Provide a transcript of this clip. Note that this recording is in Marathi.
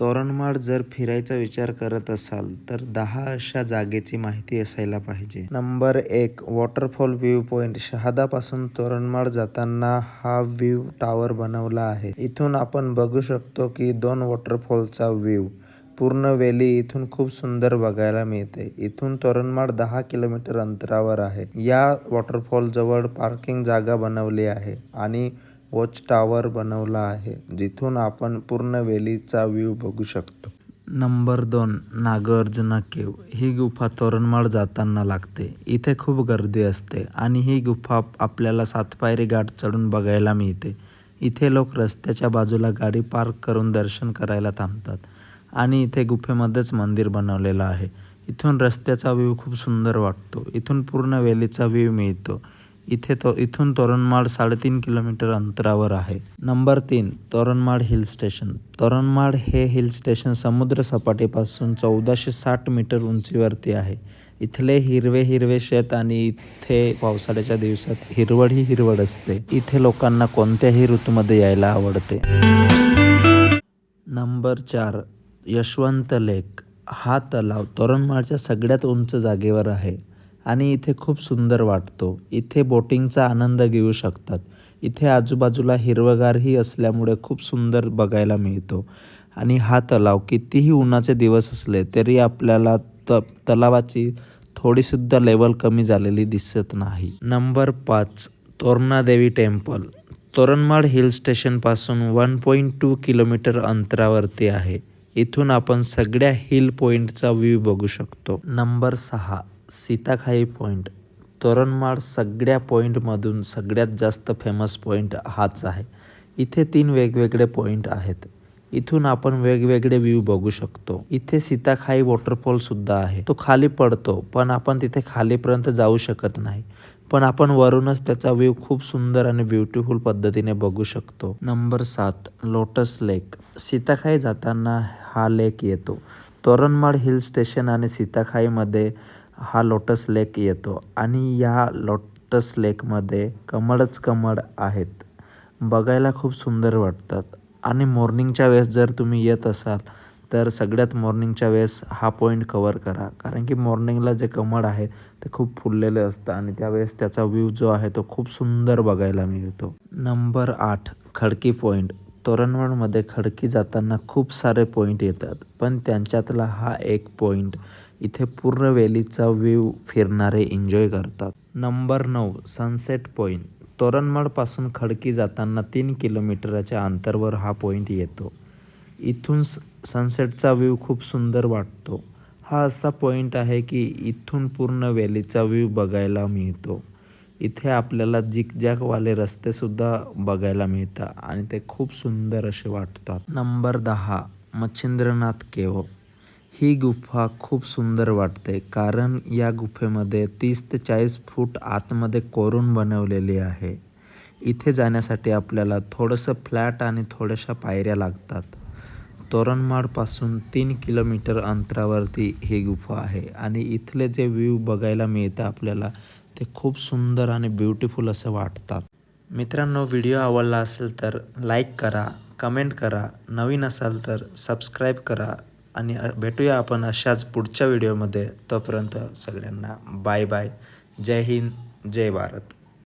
तोरणमाळ जर फिरायचा विचार करत असाल तर दहा अशा जागेची माहिती असायला पाहिजे. नंबर एक वॉटरफॉल व्ह्यू पॉइंट. शहादापासून तोरणमाळ जाताना हा व्ह्यू टावर बनवला आहे. इथून आपण बघू शकतो की दोन वॉटरफॉलचा व्ह्यू. पूर्ण वेली इथून खूप सुंदर बघायला मिळते. इथून तोरणमाळ दहा किलोमीटर अंतरावर आहे. या वॉटरफॉल जवळ पार्किंग जागा बनवली आहे आणि वॉच टावर बनवला आहे जिथून आपण पूर्ण वेलीचा व्ह्यू बघू शकतो. नंबर दोन नागार्जुना केव. ही गुफा तोरणमाळ जाताना लागते. इथे खूप गर्दी असते आणि ही गुफा आपल्याला सातपायरी घाट चढून बघायला मिळते. इथे लोक रस्त्याच्या बाजूला गाडी पार्क करून दर्शन करायला थांबतात आणि इथे गुफेमध्येच मंदिर बनवलेलं आहे. इथून रस्त्याचा व्ह्यू खूप सुंदर वाटतो. इथून पूर्ण वेलीचा व्ह्यू मिळतो. इथे तो इथून तोरणमाळ साडेतीन किलोमीटर अंतरावर आहे. नंबर तीन तोरणमाळ हिल स्टेशन. तोरणमाळ हे हिल स्टेशन समुद्र सपाटीपासून चौदाशे साठ मीटर उंचीवरती आहे. इथले हिरवे हिरवे शेत आणि इथे पावसाळ्याच्या दिवसात हिरवळ ही हिरवळ असते. इथे लोकांना कोणत्याही ऋतूमध्ये यायला आवडते. नंबर चार यशवंत लेक. हा तलाव तोरणमाळच्या सगळ्यात उंच जागेवर आहे. आणि इथे खूप सुंदर वाटतो. इथे बोटिंगचा आनंद घेऊ शकतात. इथे आजूबाजूला हिरवगारही असल्यामुळे खूप सुंदर बघायला मिळतो. आणि हा तलाव कितीही उन्हाचे दिवस असले तरी आपल्याला त तलावाची थोडीसुद्धा लेवल कमी झालेली दिसत नाही. नंबर पाच तोरणादेवी टेम्पल तोरणमाळ हिल स्टेशनपासून वन पॉईंट टू किलोमीटर अंतरावरती आहे. इथून आपण सगळ्या हिल पॉईंटचा व्ह्यू बघू शकतो. नंबर सहा सीताखाई पॉईंट तोरणमाळ सगळ्या पॉईंटमधून सगळ्यात जास्त फेमस पॉईंट हाच आहे. इथे तीन वेगवेगळे पॉईंट आहेत. इथून आपण वेगवेगळे व्ह्यू बघू शकतो. इथे सीताखाई वॉटरफॉल सुद्धा आहे. तो खाली पडतो पण आपण तिथे खालीपर्यंत जाऊ शकत नाही. पण आपण वरूनच त्याचा व्ह्यू खूप सुंदर आणि ब्युटिफुल पद्धतीने बघू शकतो. नंबर सात लोटस लेक सीताखाई जाताना हा लेक येतो. तोरणमाळ हिल स्टेशन आणि सीताखाईमध्ये हा लोटस लेक येतो आणि या लोटस लेकमध्ये कमळच कमळ आहेत. बघायला खूप सुंदर वाटतात. आणि मॉर्निंगच्या वेळेस जर तुम्ही येत असाल तर सगळ्यात मॉर्निंगच्या वेळेस हा पॉईंट कवर करा. कारण की मॉर्निंगला जे कमळ आहे ते खूप फुललेले असतं आणि त्यावेळेस त्याचा व्ह्यू जो आहे तो खूप सुंदर बघायला मिळतो. नंबर आठ खडकी पॉईंट तोरणवणमध्ये खडकी जाताना खूप सारे पॉईंट येतात पण त्यांच्यातला हा एक पॉईंट इथे पूर्ण वेलीचा व्ह्यू फिरणारे एन्जॉय करतात. नंबर नऊ सनसेट पॉईंट तोरणमाळपासून खडकी जाताना तीन किलोमीटरच्या अंतरवर हा पॉईंट येतो. इथून स सनसेटचा व्ह्यू खूप सुंदर वाटतो. हा असा पॉईंट आहे की इथून पूर्ण वेलीचा व्ह्यू बघायला मिळतो. इथे आपल्याला जिकजॅकवाले रस्तेसुद्धा बघायला मिळतात आणि ते खूप सुंदर असे वाटतात. नंबर दहा मच्छिंद्रनाथ केव ही गुफा खूप सुंदर वाटते कारण या गुफेमध्ये तीस ते चाळीस फूट आतमध्ये कोरून बनवलेली आहे. इथे जाण्यासाठी आपल्याला थोडंसं फ्लॅट आणि थोड्याशा पायऱ्या लागतात. तोरणमाळपासून तीन किलोमीटर अंतरावरती ही गुफा आहे आणि इथले जे व्ह्यू बघायला मिळतं आपल्याला ते खूप सुंदर आणि ब्युटिफुल असं वाटतात. मित्रांनो व्हिडिओ आवडला असेल तर लाईक करा कमेंट करा. नवीन असाल तर सबस्क्राईब करा. आणि भेटूया आपण अशाच पुढच्या व्हिडिओमध्ये. तोपर्यंत सगळ्यांना बाय बाय. जय हिंद जय भारत.